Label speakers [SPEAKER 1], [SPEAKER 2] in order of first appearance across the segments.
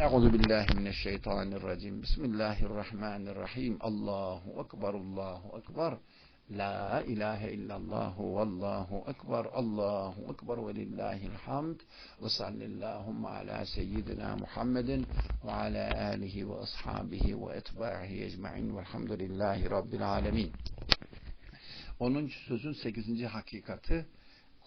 [SPEAKER 1] Euzu billahi mineşşeytanirracim. Bismillahirrahmanirrahim. Allahu ekber. Allahu ekber. La ilahe illallah vallahu ekber. Allahu ekber ve lillahil hamd. Ve sallallahu ala seyyidina Muhammedin ve ala alihi ve ashabihi ve etbahi ecmaîn. Velhamdülillahi rabbil alamin. 10. sözün 8. hakikati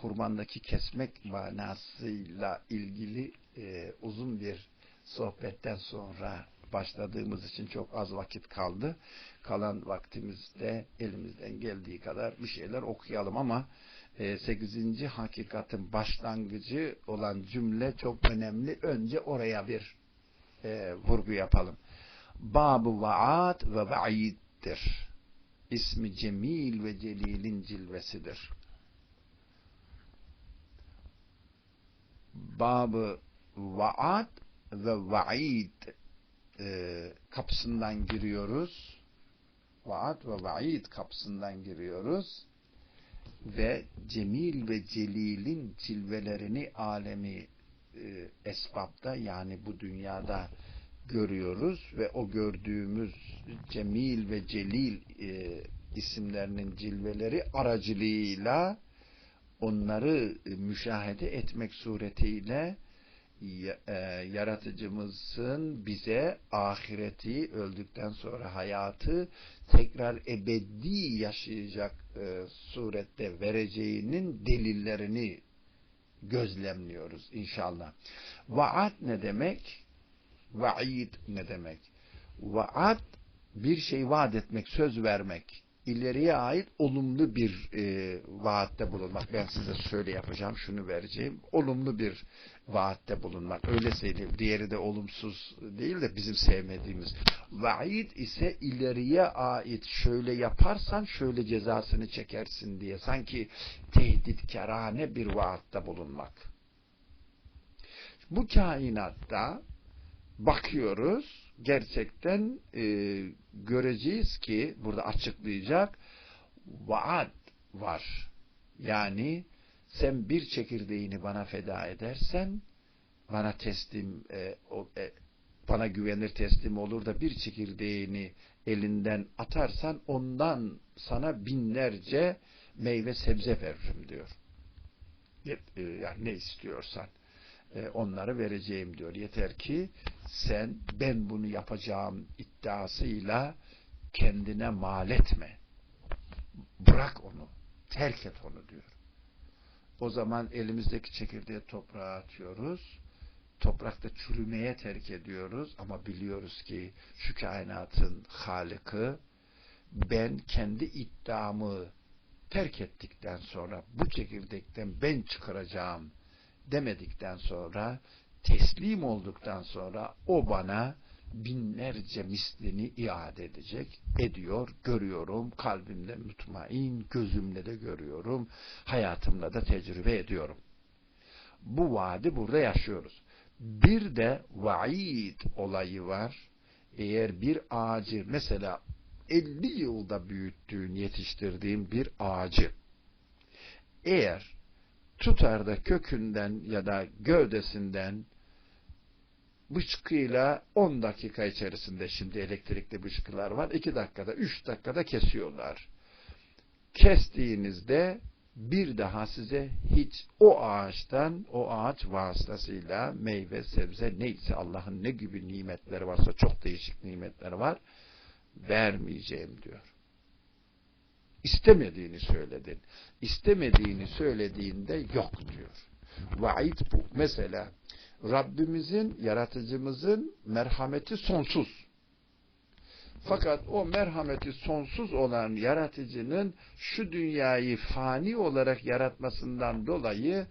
[SPEAKER 1] kurbandaki kesmek manasıyla ilgili e, uzun bir sohbetten sonra başladığımız için çok az vakit kaldı. Kalan vaktimizde elimizden geldiği kadar bir şeyler okuyalım ama e, 8. hakikatin başlangıcı olan cümle çok önemli. Önce oraya bir e, vurgu yapalım. Bab-ı vaat ve vaiddir. İsmi Cemil ve Celil'in cilvesidir. Babı vaat ve vaid e, kapısından giriyoruz. Vaat ve vaid kapısından giriyoruz. Ve Cemil ve Celil'in cilvelerini alemi e, esbabda yani bu dünyada görüyoruz ve o gördüğümüz Cemil ve Celil e, isimlerinin cilveleri aracılığıyla onları e, müşahede etmek suretiyle yaratıcımızın bize ahireti öldükten sonra hayatı tekrar ebedi yaşayacak e, surette vereceğinin delillerini gözlemliyoruz inşallah. Vaat ne demek? Vaid ne demek? Vaat bir şey vaat etmek, söz vermek ileriye ait olumlu bir e, vaatte bulunmak. Ben size şöyle yapacağım, şunu vereceğim. Olumlu bir vaatte bulunmak. Öyle söyleyeyim. Diğeri de olumsuz değil de bizim sevmediğimiz. Vaid ise ileriye ait şöyle yaparsan şöyle cezasını çekersin diye. Sanki tehditkarane bir vaatte bulunmak. Bu kainatta bakıyoruz gerçekten e, göreceğiz ki burada açıklayacak vaat var. Yani sen bir çekirdeğini bana feda edersen bana teslim e, o, e, bana güvenir teslim olur da bir çekirdeğini elinden atarsan ondan sana binlerce meyve sebze veririm diyor. E, yani ne istiyorsan e, onları vereceğim diyor. Yeter ki sen ben bunu yapacağım iddiasıyla kendine mal etme. Bırak onu. Terk et onu diyor. O zaman elimizdeki çekirdeği toprağa atıyoruz. Toprakta çürümeye terk ediyoruz ama biliyoruz ki şu kainatın Halık'ı ben kendi iddiamı terk ettikten sonra bu çekirdekten ben çıkaracağım demedikten sonra teslim olduktan sonra o bana binlerce mislini iade edecek. Ediyor, görüyorum, kalbimde mutmain, gözümle de görüyorum, hayatımla da tecrübe ediyorum. Bu vaadi burada yaşıyoruz. Bir de vaid olayı var. Eğer bir ağacı mesela 50 yılda büyüttüğün, yetiştirdiğin bir ağacı eğer tutar da kökünden ya da gövdesinden bıçkıyla 10 dakika içerisinde şimdi elektrikli bıçkılar var. 2 dakikada 3 dakikada kesiyorlar. Kestiğinizde bir daha size hiç o ağaçtan o ağaç vasıtasıyla meyve sebze neyse Allah'ın ne gibi nimetleri varsa çok değişik nimetler var vermeyeceğim diyor. İstemediğini söyledin. İstemediğini söylediğinde yok diyor. Vaid bu. Mesela Rabbimizin, yaratıcımızın merhameti sonsuz. Fakat o merhameti sonsuz olan yaratıcının şu dünyayı fani olarak yaratmasından dolayı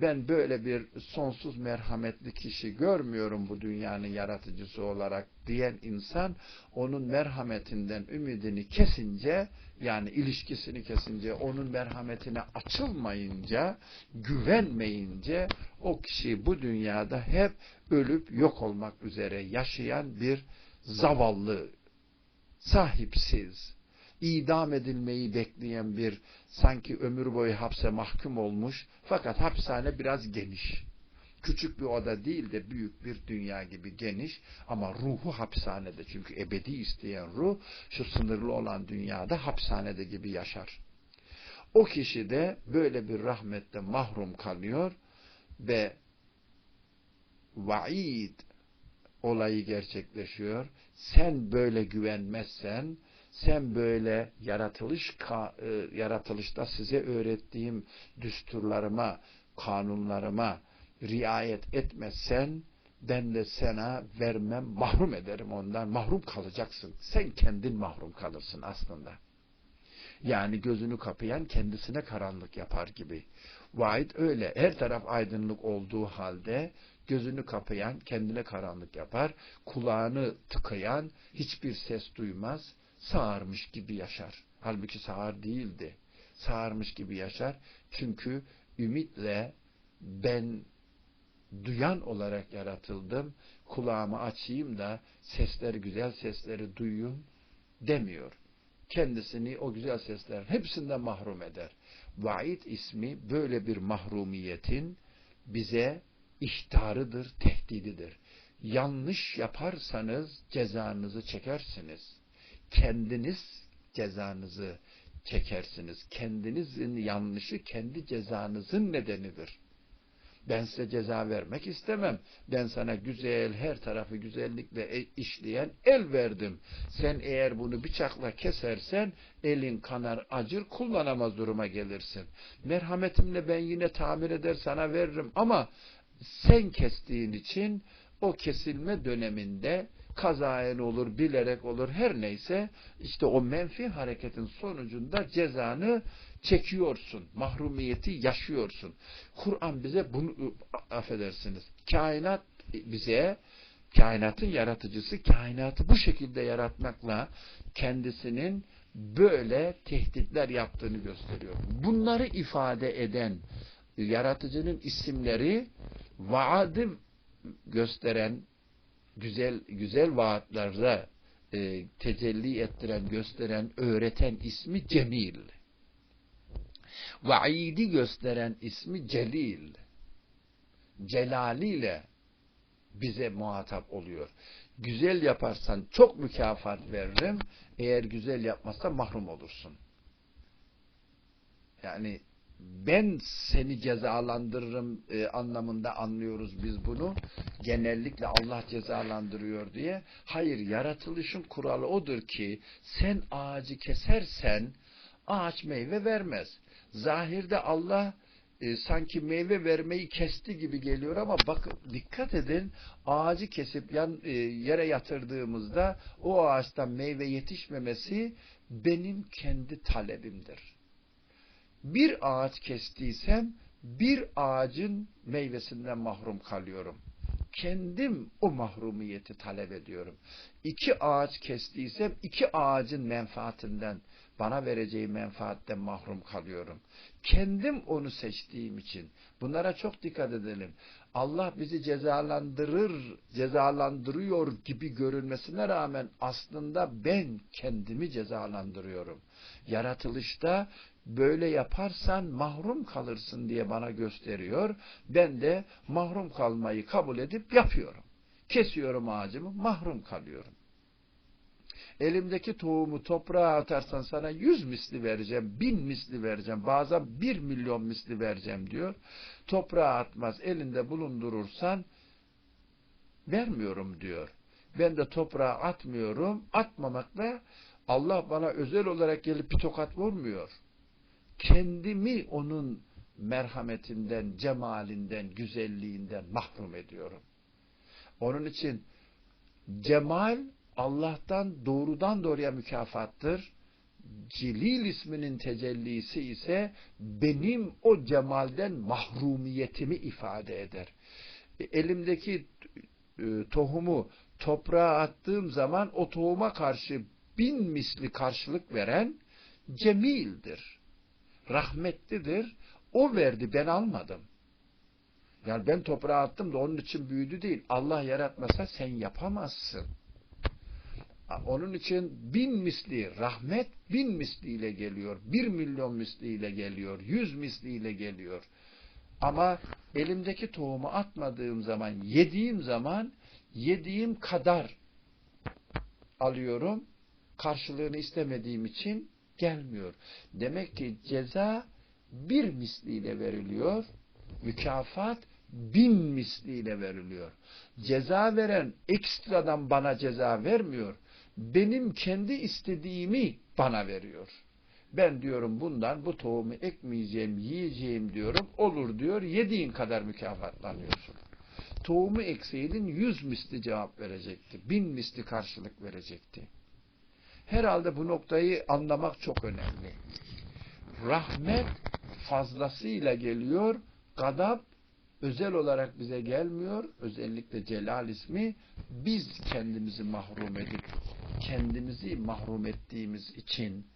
[SPEAKER 1] ben böyle bir sonsuz merhametli kişi görmüyorum bu dünyanın yaratıcısı olarak diyen insan onun merhametinden ümidini kesince yani ilişkisini kesince onun merhametine açılmayınca güvenmeyince o kişi bu dünyada hep ölüp yok olmak üzere yaşayan bir zavallı sahipsiz idam edilmeyi bekleyen bir sanki ömür boyu hapse mahkum olmuş fakat hapishane biraz geniş. Küçük bir oda değil de büyük bir dünya gibi geniş ama ruhu hapishanede. Çünkü ebedi isteyen ruh şu sınırlı olan dünyada hapishanede gibi yaşar. O kişi de böyle bir rahmette mahrum kalıyor ve vaid olayı gerçekleşiyor. Sen böyle güvenmezsen, sen böyle yaratılış e, yaratılışta size öğrettiğim düsturlarıma, kanunlarıma riayet etmezsen ben de sana vermem, mahrum ederim ondan. Mahrum kalacaksın. Sen kendin mahrum kalırsın aslında. Yani gözünü kapayan kendisine karanlık yapar gibi. Vaid öyle. Her taraf aydınlık olduğu halde gözünü kapayan kendine karanlık yapar. Kulağını tıkayan hiçbir ses duymaz. Sağırmış gibi yaşar. Halbuki sağır değildi. Sağırmış gibi yaşar. Çünkü ümitle ben duyan olarak yaratıldım. Kulağımı açayım da sesleri, güzel sesleri duyayım demiyor. Kendisini o güzel seslerin hepsinden mahrum eder. Vaid ismi böyle bir mahrumiyetin bize ihtarıdır, tehdididir. Yanlış yaparsanız cezanızı çekersiniz. Kendiniz cezanızı çekersiniz. Kendinizin yanlışı kendi cezanızın nedenidir. Ben size ceza vermek istemem. Ben sana güzel, her tarafı güzellikle e, işleyen el verdim. Sen eğer bunu bıçakla kesersen elin kanar, acır, kullanamaz duruma gelirsin. Merhametimle ben yine tamir eder sana veririm ama sen kestiğin için o kesilme döneminde kazayen olur, bilerek olur, her neyse işte o menfi hareketin sonucunda cezanı çekiyorsun. Mahrumiyeti yaşıyorsun. Kur'an bize bunu affedersiniz. Kainat bize kainatın yaratıcısı kainatı bu şekilde yaratmakla kendisinin böyle tehditler yaptığını gösteriyor. Bunları ifade eden yaratıcının isimleri vaadi gösteren güzel güzel vaatlerde e, tecelli ettiren, gösteren, öğreten ismi Cemil. Vaidi gösteren ismi Celil. Celaliyle bize muhatap oluyor. Güzel yaparsan çok mükafat veririm. Eğer güzel yapmazsan mahrum olursun. Yani ben seni cezalandırırım e, anlamında anlıyoruz biz bunu. Genellikle Allah cezalandırıyor diye. Hayır, yaratılışın kuralı odur ki sen ağacı kesersen ağaç meyve vermez. Zahirde Allah e, sanki meyve vermeyi kesti gibi geliyor ama bakın dikkat edin ağacı kesip yan, e, yere yatırdığımızda o ağaçtan meyve yetişmemesi benim kendi talebimdir bir ağaç kestiysem bir ağacın meyvesinden mahrum kalıyorum. Kendim o mahrumiyeti talep ediyorum. İki ağaç kestiysem iki ağacın menfaatinden, bana vereceği menfaatten mahrum kalıyorum. Kendim onu seçtiğim için. Bunlara çok dikkat edelim. Allah bizi cezalandırır, cezalandırıyor gibi görünmesine rağmen aslında ben kendimi cezalandırıyorum. Yaratılışta böyle yaparsan mahrum kalırsın diye bana gösteriyor. Ben de mahrum kalmayı kabul edip yapıyorum. Kesiyorum ağacımı, mahrum kalıyorum. Elimdeki tohumu toprağa atarsan sana yüz misli vereceğim, bin misli vereceğim, bazen bir milyon misli vereceğim diyor. Toprağa atmaz, elinde bulundurursan vermiyorum diyor. Ben de toprağa atmıyorum, atmamakla Allah bana özel olarak gelip bir tokat vurmuyor kendimi onun merhametinden, cemalinden, güzelliğinden mahrum ediyorum. Onun için cemal Allah'tan doğrudan doğruya mükafattır. Celil isminin tecellisi ise benim o cemalden mahrumiyetimi ifade eder. E, elimdeki e, tohumu toprağa attığım zaman o tohuma karşı bin misli karşılık veren cemildir rahmetlidir. O verdi, ben almadım. Yani ben toprağa attım da onun için büyüdü değil. Allah yaratmasa sen yapamazsın. Onun için bin misli rahmet bin misliyle geliyor. Bir milyon misliyle geliyor. Yüz misliyle geliyor. Ama elimdeki tohumu atmadığım zaman, yediğim zaman yediğim kadar alıyorum. Karşılığını istemediğim için gelmiyor. Demek ki ceza bir misliyle veriliyor. Mükafat bin misliyle veriliyor. Ceza veren ekstradan bana ceza vermiyor. Benim kendi istediğimi bana veriyor. Ben diyorum bundan bu tohumu ekmeyeceğim, yiyeceğim diyorum. Olur diyor, yediğin kadar mükafatlanıyorsun. Tohumu ekseydin yüz misli cevap verecekti. Bin misli karşılık verecekti. Herhalde bu noktayı anlamak çok önemli. Rahmet fazlasıyla geliyor, gadap özel olarak bize gelmiyor. Özellikle Celal ismi biz kendimizi mahrum edip kendimizi mahrum ettiğimiz için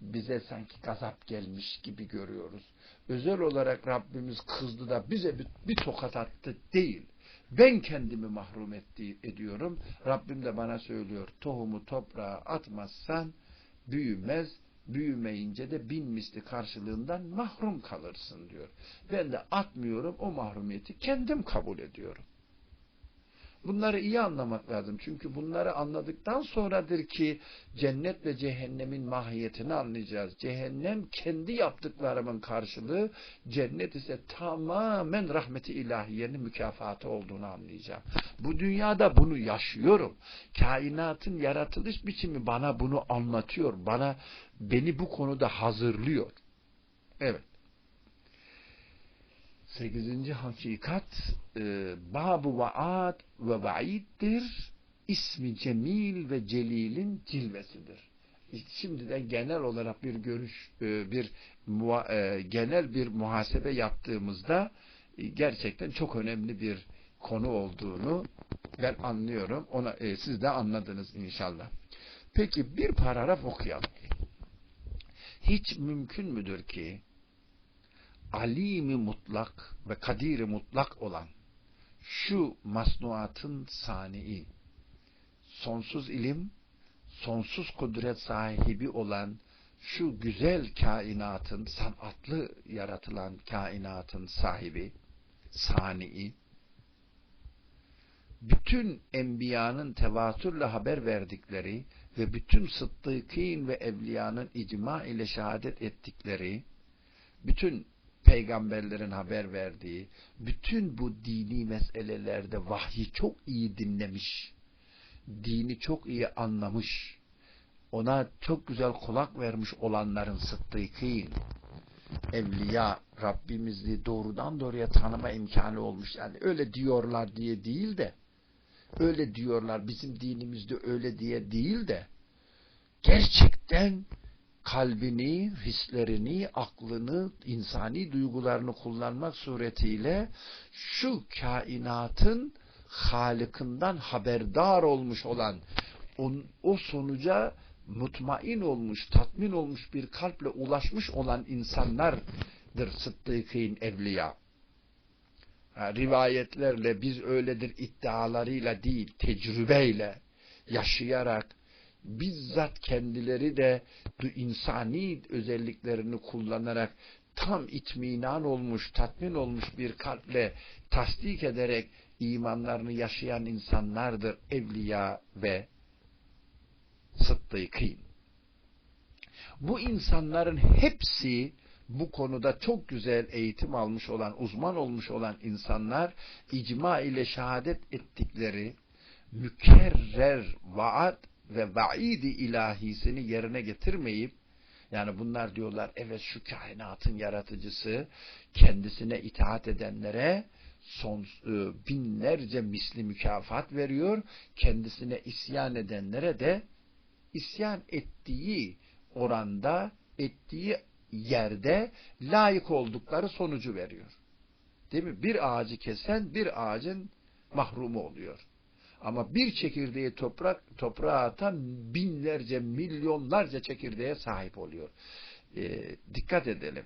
[SPEAKER 1] bize sanki gazap gelmiş gibi görüyoruz. Özel olarak Rabbimiz kızdı da bize bir, bir tokat attı değil. Ben kendimi mahrum etti, ediyorum. Rabbim de bana söylüyor. Tohumu toprağa atmazsan büyümez. Büyümeyince de bin misli karşılığından mahrum kalırsın diyor. Ben de atmıyorum. O mahrumiyeti kendim kabul ediyorum. Bunları iyi anlamak lazım. Çünkü bunları anladıktan sonradır ki cennet ve cehennemin mahiyetini anlayacağız. Cehennem kendi yaptıklarımın karşılığı, cennet ise tamamen rahmeti ilahiyenin mükafatı olduğunu anlayacağım. Bu dünyada bunu yaşıyorum. Kainatın yaratılış biçimi bana bunu anlatıyor. Bana beni bu konuda hazırlıyor. Evet. Sekizinci hakikat e, babu vaat ve vaiddir. İsmi Cemil ve Celil'in cilvesidir. Şimdiden genel olarak bir görüş, e, bir e, genel bir muhasebe yaptığımızda e, gerçekten çok önemli bir konu olduğunu ben anlıyorum. Ona, siz de anladınız inşallah. Peki bir paragraf okuyalım. Hiç mümkün müdür ki alimi mutlak ve kadiri mutlak olan şu masnuatın sani'i, sonsuz ilim, sonsuz kudret sahibi olan şu güzel kainatın, sanatlı yaratılan kainatın sahibi, sani'i, bütün enbiyanın tevatürle haber verdikleri ve bütün sıddıkîn ve evliyanın icma ile şehadet ettikleri, bütün peygamberlerin haber verdiği, bütün bu dini meselelerde vahyi çok iyi dinlemiş, dini çok iyi anlamış, ona çok güzel kulak vermiş olanların sıddıkîn, evliya, Rabbimizi doğrudan doğruya tanıma imkanı olmuş. Yani öyle diyorlar diye değil de, öyle diyorlar bizim dinimizde öyle diye değil de, gerçekten kalbini, hislerini, aklını, insani duygularını kullanmak suretiyle şu kainatın Halık'ından haberdar olmuş olan o sonuca mutmain olmuş, tatmin olmuş bir kalple ulaşmış olan insanlardır sıddıkîn evliya. Rivayetlerle biz öyledir iddialarıyla değil, tecrübeyle yaşayarak bizzat kendileri de insani özelliklerini kullanarak tam itminan olmuş, tatmin olmuş bir kalple tasdik ederek imanlarını yaşayan insanlardır evliya ve sıddıkîn. Bu insanların hepsi bu konuda çok güzel eğitim almış olan, uzman olmuş olan insanlar icma ile şehadet ettikleri mükerrer vaat ve vaidi ilahisini yerine getirmeyip yani bunlar diyorlar evet şu kainatın yaratıcısı kendisine itaat edenlere son e, binlerce misli mükafat veriyor. Kendisine isyan edenlere de isyan ettiği oranda, ettiği yerde layık oldukları sonucu veriyor. Değil mi? Bir ağacı kesen bir ağacın mahrumu oluyor. Ama bir çekirdeği toprak, toprağa atan binlerce, milyonlarca çekirdeğe sahip oluyor. E, dikkat edelim.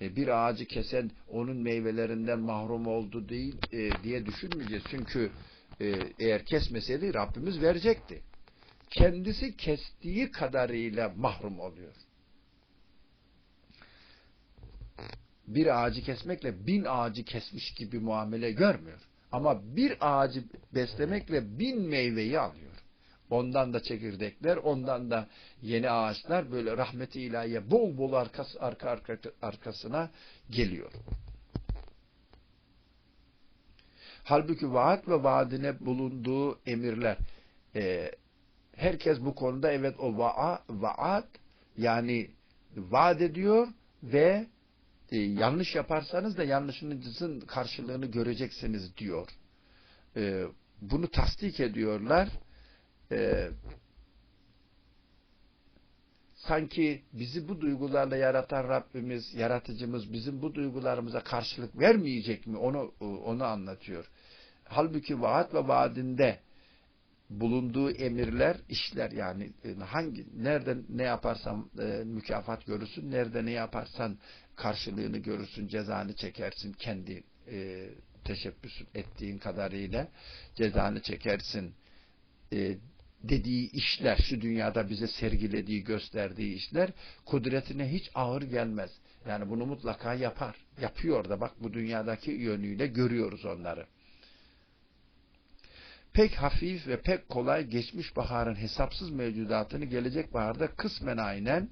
[SPEAKER 1] E, bir ağacı kesen onun meyvelerinden mahrum oldu değil e, diye düşünmeyeceğiz. Çünkü e, eğer kesmeseydi Rabbimiz verecekti. Kendisi kestiği kadarıyla mahrum oluyor. bir ağacı kesmekle bin ağacı kesmiş gibi muamele görmüyor. Ama bir ağacı beslemekle bin meyveyi alıyor. Ondan da çekirdekler, ondan da yeni ağaçlar böyle rahmeti ilahiye bol bol arkası, arka, arka arkasına geliyor. Halbuki vaat ve vaadine bulunduğu emirler e, herkes bu konuda evet o vaa, vaat yani vaat ediyor ve e, yanlış yaparsanız da yanlışınızın karşılığını göreceksiniz diyor. E, bunu tasdik ediyorlar. E, sanki bizi bu duygularla yaratan Rabbimiz, yaratıcımız bizim bu duygularımıza karşılık vermeyecek mi? Onu onu anlatıyor. Halbuki vaat ve vaadinde bulunduğu emirler, işler yani e, hangi nerede ne yaparsan e, mükafat görürsün, nerede ne yaparsan karşılığını görürsün, cezanı çekersin kendi e, teşebbüs ettiğin kadarıyla cezanı çekersin e, dediği işler, şu dünyada bize sergilediği, gösterdiği işler kudretine hiç ağır gelmez. Yani bunu mutlaka yapar. Yapıyor da bak bu dünyadaki yönüyle görüyoruz onları. Pek hafif ve pek kolay geçmiş baharın hesapsız mevcudatını gelecek baharda kısmen aynen,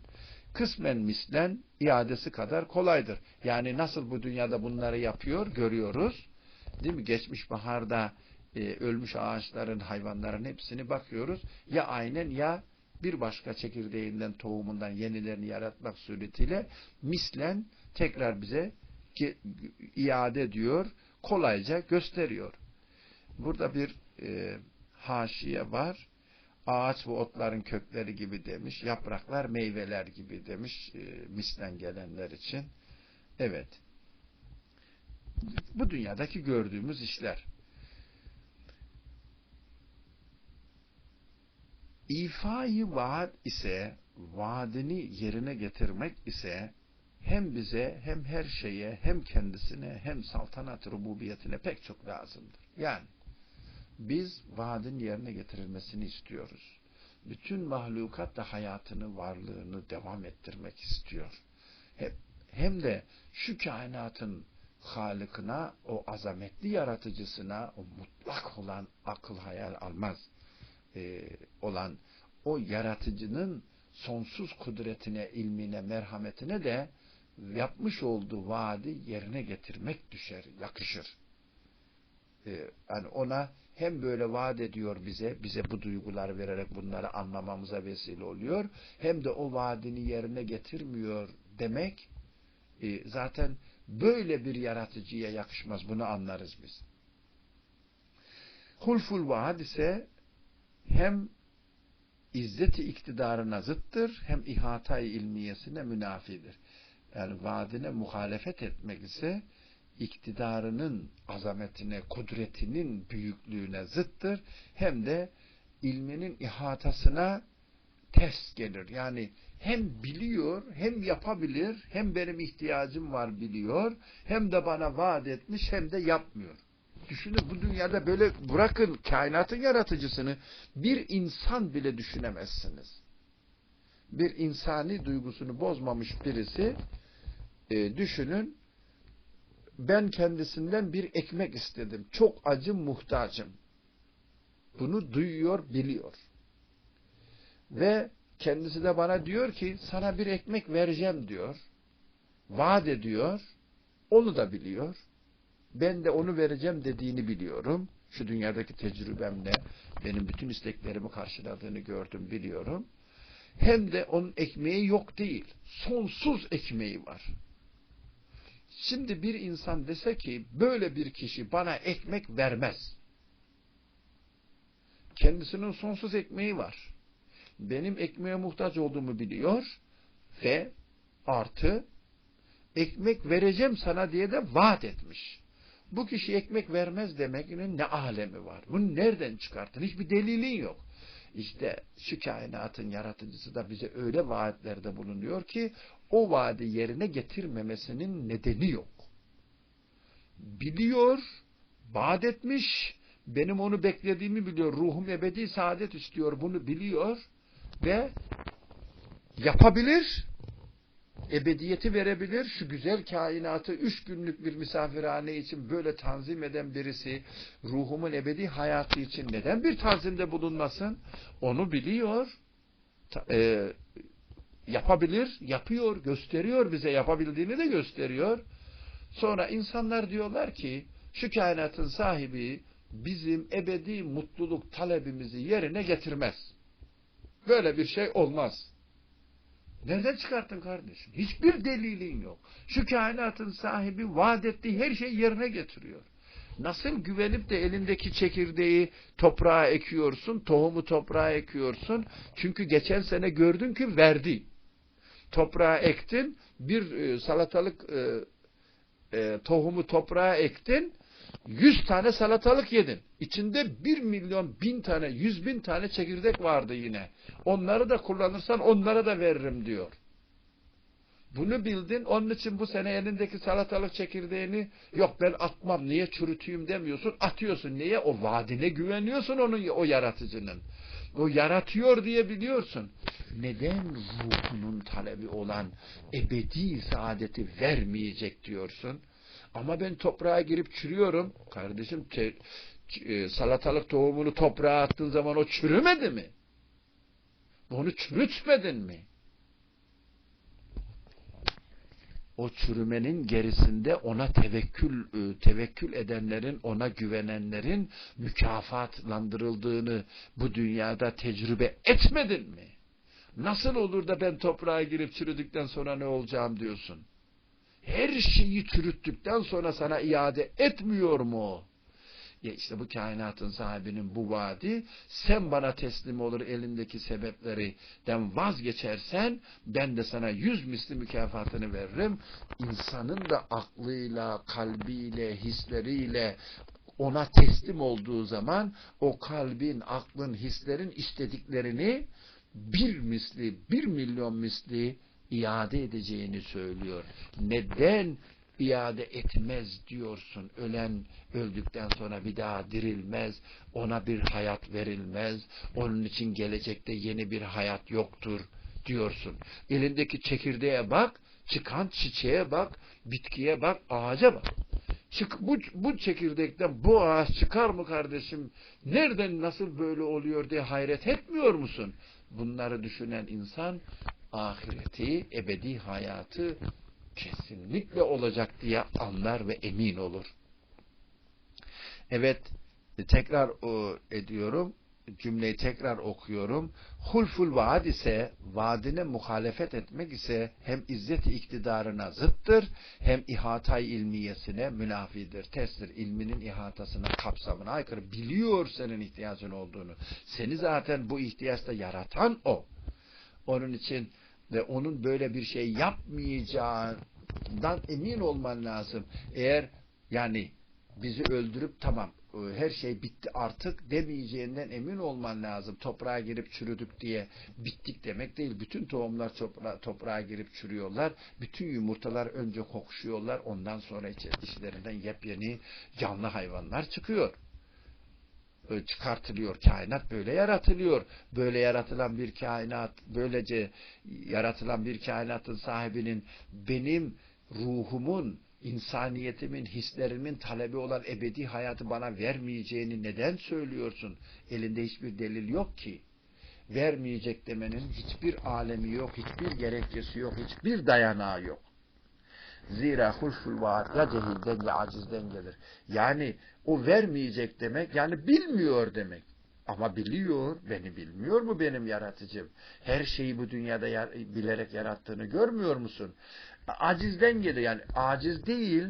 [SPEAKER 1] kısmen mislen iadesi kadar kolaydır. Yani nasıl bu dünyada bunları yapıyor görüyoruz. Değil mi? Geçmiş baharda e, ölmüş ağaçların, hayvanların hepsini bakıyoruz. Ya aynen ya bir başka çekirdeğinden, tohumundan yenilerini yaratmak suretiyle mislen tekrar bize iade ediyor, kolayca gösteriyor. Burada bir e, haşiye var. Ağaç ve otların kökleri gibi demiş. Yapraklar meyveler gibi demiş. E, mislen gelenler için. Evet. Bu dünyadaki gördüğümüz işler. İfai vaat ise vaadini yerine getirmek ise hem bize hem her şeye hem kendisine hem saltanat rububiyetine pek çok lazımdır. Yani biz vaadin yerine getirilmesini istiyoruz. Bütün mahlukat da hayatını, varlığını devam ettirmek istiyor. Hep, hem de şu kainatın Halıkına, o azametli yaratıcısına, o mutlak olan akıl hayal almaz e, olan o yaratıcının sonsuz kudretine, ilmine, merhametine de yapmış olduğu vaadi yerine getirmek düşer, yakışır. E, yani ona hem böyle vaat ediyor bize, bize bu duyguları vererek bunları anlamamıza vesile oluyor, hem de o vaadini yerine getirmiyor demek, e, zaten böyle bir yaratıcıya yakışmaz, bunu anlarız biz. Hulful vaad ise hem izzeti iktidarına zıttır, hem ihatay ilmiyesine münafidir. Yani vaadine muhalefet etmek ise, iktidarının azametine, kudretinin büyüklüğüne zıttır. Hem de ilminin ihatasına ters gelir. Yani hem biliyor, hem yapabilir, hem benim ihtiyacım var biliyor, hem de bana vaat etmiş, hem de yapmıyor. Düşünün bu dünyada böyle bırakın kainatın yaratıcısını bir insan bile düşünemezsiniz. Bir insani duygusunu bozmamış birisi e, düşünün ben kendisinden bir ekmek istedim. Çok acım, muhtacım. Bunu duyuyor, biliyor. Ve kendisi de bana diyor ki sana bir ekmek vereceğim diyor. Vaat ediyor. Onu da biliyor. Ben de onu vereceğim dediğini biliyorum. Şu dünyadaki tecrübemle benim bütün isteklerimi karşıladığını gördüm, biliyorum. Hem de onun ekmeği yok değil. Sonsuz ekmeği var. Şimdi bir insan dese ki böyle bir kişi bana ekmek vermez. Kendisinin sonsuz ekmeği var. Benim ekmeğe muhtaç olduğumu biliyor ve artı ekmek vereceğim sana diye de vaat etmiş. Bu kişi ekmek vermez demekinin ne alemi var? Bunu nereden çıkarttın? Hiçbir delilin yok. İşte şu kainatın yaratıcısı da bize öyle vaatlerde bulunuyor ki o vaadi yerine getirmemesinin nedeni yok. Biliyor, vaat etmiş, benim onu beklediğimi biliyor, ruhum ebedi saadet istiyor, bunu biliyor ve yapabilir ebediyeti verebilir. Şu güzel kainatı üç günlük bir misafirhane için böyle tanzim eden birisi ruhumun ebedi hayatı için neden bir tanzimde bulunmasın? Onu biliyor. E, yapabilir, yapıyor, gösteriyor bize yapabildiğini de gösteriyor. Sonra insanlar diyorlar ki şu kainatın sahibi bizim ebedi mutluluk talebimizi yerine getirmez. Böyle bir şey olmaz. Nereden çıkarttın kardeşim? Hiçbir delilin yok. Şu kainatın sahibi vaat ettiği her şeyi yerine getiriyor. Nasıl güvenip de elindeki çekirdeği toprağa ekiyorsun, tohumu toprağa ekiyorsun? Çünkü geçen sene gördün ki verdi. Toprağa ektin, bir e, salatalık e, e, tohumu toprağa ektin, yüz tane salatalık yedin. İçinde bir milyon bin tane, yüz bin tane çekirdek vardı yine. Onları da kullanırsan onlara da veririm diyor. Bunu bildin, onun için bu sene elindeki salatalık çekirdeğini yok ben atmam, niye çürüteyim demiyorsun, atıyorsun. Niye? O vaadine güveniyorsun onun, o yaratıcının. O yaratıyor diye biliyorsun. Neden ruhunun talebi olan ebedi saadeti vermeyecek diyorsun? Ama ben toprağa girip çürüyorum. Kardeşim te, e, salatalık tohumunu toprağa attığın zaman o çürümedi mi? Onu çürütmedin mi? O çürümenin gerisinde ona tevekkül e, tevekkül edenlerin, ona güvenenlerin mükafatlandırıldığını bu dünyada tecrübe etmedin mi? Nasıl olur da ben toprağa girip çürüdükten sonra ne olacağım diyorsun? Her şeyi çürüttükten sonra sana iade etmiyor mu o? Ya işte bu kainatın sahibinin bu vaadi sen bana teslim olur elindeki sebeplerden vazgeçersen ben de sana yüz misli mükafatını veririm. İnsanın da aklıyla, kalbiyle, hisleriyle ona teslim olduğu zaman o kalbin, aklın, hislerin istediklerini bir misli, bir milyon misli iade edeceğini söylüyor. Neden iade etmez diyorsun? Ölen öldükten sonra bir daha dirilmez, ona bir hayat verilmez, onun için gelecekte yeni bir hayat yoktur diyorsun. Elindeki çekirdeğe bak, çıkan çiçeğe bak, bitkiye bak, ağaca bak. Çık, bu, bu çekirdekten bu ağaç çıkar mı kardeşim? Nereden nasıl böyle oluyor diye hayret etmiyor musun? Bunları düşünen insan ahireti, ebedi hayatı kesinlikle olacak diye anlar ve emin olur. Evet, tekrar o, ediyorum, cümleyi tekrar okuyorum. Hulful vaad ise, vaadine muhalefet etmek ise hem izzeti iktidarına zıttır, hem ihatay ilmiyesine münafidir, testtir. İlminin ihatasına, kapsamına aykırı. Biliyor senin ihtiyacın olduğunu. Seni zaten bu ihtiyaçta yaratan o. Onun için ve onun böyle bir şey yapmayacağından emin olman lazım. Eğer yani bizi öldürüp tamam her şey bitti artık demeyeceğinden emin olman lazım. Toprağa girip çürüdük diye bittik demek değil. Bütün tohumlar toprağa, toprağa girip çürüyorlar. Bütün yumurtalar önce kokuşuyorlar. Ondan sonra içlerinden yepyeni canlı hayvanlar çıkıyor çıkartılıyor. Kainat böyle yaratılıyor. Böyle yaratılan bir kainat, böylece yaratılan bir kainatın sahibinin benim ruhumun, insaniyetimin, hislerimin talebi olan ebedi hayatı bana vermeyeceğini neden söylüyorsun? Elinde hiçbir delil yok ki. Vermeyecek demenin hiçbir alemi yok, hiçbir gerekçesi yok, hiçbir dayanağı yok. Zira hulful vaat ya cehilden acizden gelir. Yani o vermeyecek demek yani bilmiyor demek. Ama biliyor, beni bilmiyor mu benim yaratıcım? Her şeyi bu dünyada yar bilerek yarattığını görmüyor musun? Acizden gelir yani aciz değil,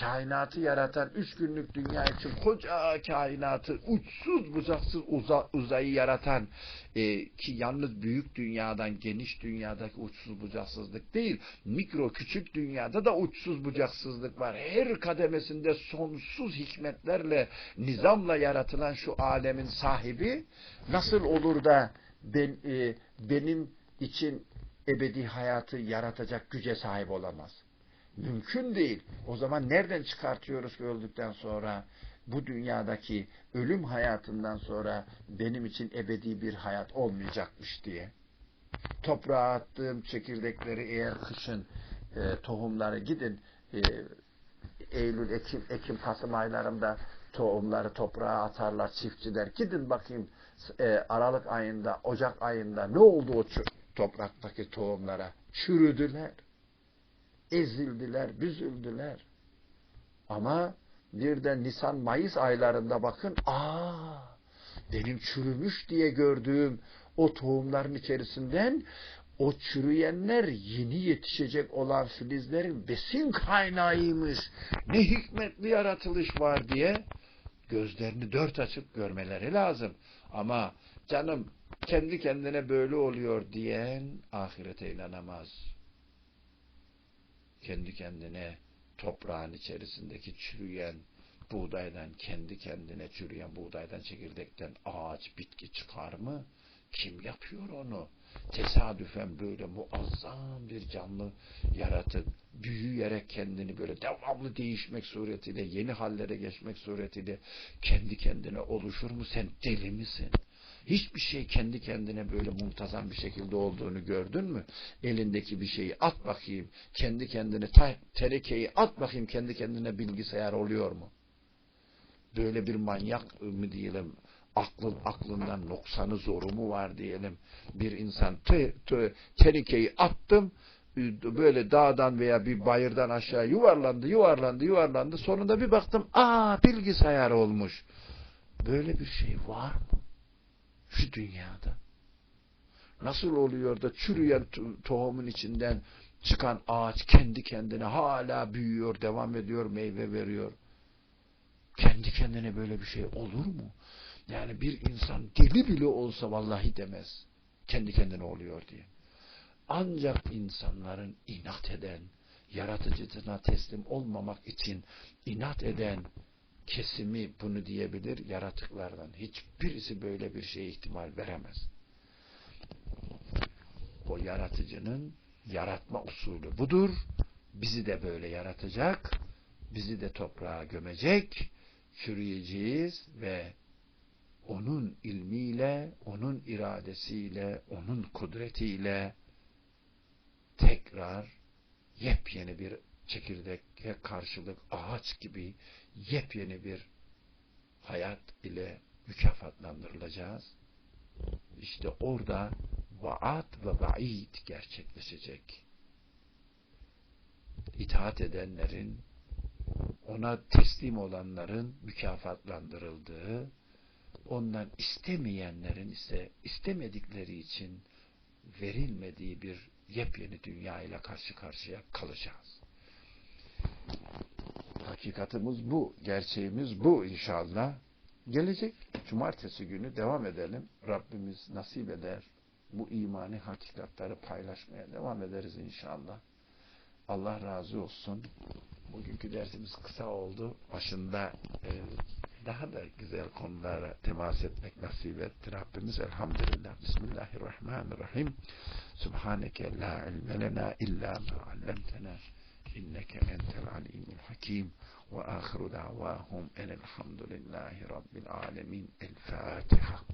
[SPEAKER 1] kainatı yaratan, üç günlük dünya için koca kainatı, uçsuz bucaksız uza, uzayı yaratan e, ki yalnız büyük dünyadan, geniş dünyadaki uçsuz bucaksızlık değil, mikro küçük dünyada da uçsuz bucaksızlık var. Her kademesinde sonsuz hikmetlerle, nizamla yaratılan şu alemin sahibi nasıl olur da ben, e, benim için ebedi hayatı yaratacak güce sahip olamaz? Mümkün değil. O zaman nereden çıkartıyoruz ki öldükten sonra bu dünyadaki ölüm hayatından sonra benim için ebedi bir hayat olmayacakmış diye. toprağa attığım çekirdekleri eğer kışın e, tohumları gidin e, Eylül, Ekim, Ekim, Kasım aylarında tohumları toprağa atarlar çiftçiler. Gidin bakayım e, Aralık ayında, Ocak ayında ne oldu o topraktaki tohumlara? Çürüdüler. Ezildiler, büzüldüler. Ama bir de Nisan, Mayıs aylarında bakın, aa benim çürümüş diye gördüğüm o tohumların içerisinden o çürüyenler yeni yetişecek olan filizlerin besin kaynağıymış. Ne hikmetli yaratılış var diye gözlerini dört açıp görmeleri lazım. Ama canım kendi kendine böyle oluyor diyen ahirete inanamaz. Kendi kendine toprağın içerisindeki çürüyen buğdaydan, kendi kendine çürüyen buğdaydan, çekirdekten ağaç, bitki çıkar mı? Kim yapıyor onu? Tesadüfen böyle muazzam bir canlı yaratık büyüyerek kendini böyle devamlı değişmek suretiyle, yeni hallere geçmek suretiyle kendi kendine oluşur mu? Sen deli misin? Hiçbir şey kendi kendine böyle muntazam bir şekilde olduğunu gördün mü? Elindeki bir şeyi at bakayım, kendi kendine terekeyi at bakayım kendi kendine bilgisayar oluyor mu? Böyle bir manyak mı diyelim, aklın aklından noksanı zoru mu var diyelim. Bir insan te, te, terikeyi attım, böyle dağdan veya bir bayırdan aşağı yuvarlandı, yuvarlandı, yuvarlandı. Sonunda bir baktım, aa bilgisayar olmuş. Böyle bir şey var mı? Şu dünyada. Nasıl oluyor da çürüyen tohumun içinden çıkan ağaç kendi kendine hala büyüyor, devam ediyor, meyve veriyor. Kendi kendine böyle bir şey olur mu? Yani bir insan deli bile olsa vallahi demez. Kendi kendine oluyor diye. Ancak insanların inat eden, yaratıcısına teslim olmamak için inat eden kesimi bunu diyebilir yaratıklardan. Hiçbirisi böyle bir şeye ihtimal veremez. O yaratıcının yaratma usulü budur. Bizi de böyle yaratacak. Bizi de toprağa gömecek. Çürüyeceğiz ve onun ilmiyle, onun iradesiyle, onun kudretiyle tekrar yepyeni bir çekirdeğe karşılık ağaç gibi yepyeni bir hayat ile mükafatlandırılacağız. İşte orada vaat ve vaid gerçekleşecek. İtaat edenlerin, ona teslim olanların mükafatlandırıldığı, ondan istemeyenlerin ise istemedikleri için verilmediği bir yepyeni dünya ile karşı karşıya kalacağız. Hakikatimiz bu, gerçeğimiz bu inşallah. Gelecek cumartesi günü devam edelim. Rabbimiz nasip eder. Bu imani hakikatları paylaşmaya devam ederiz inşallah. Allah razı olsun. Bugünkü dersimiz kısa oldu. Başında e, daha da güzel konulara temas etmek nasip etti Rabbimiz. Elhamdülillah. Bismillahirrahmanirrahim. Subhaneke la ilme lena illa ma إنك أنت العليم الحكيم. وآخر دعواهم أن الحمد لله رب العالمين. الفاتحة.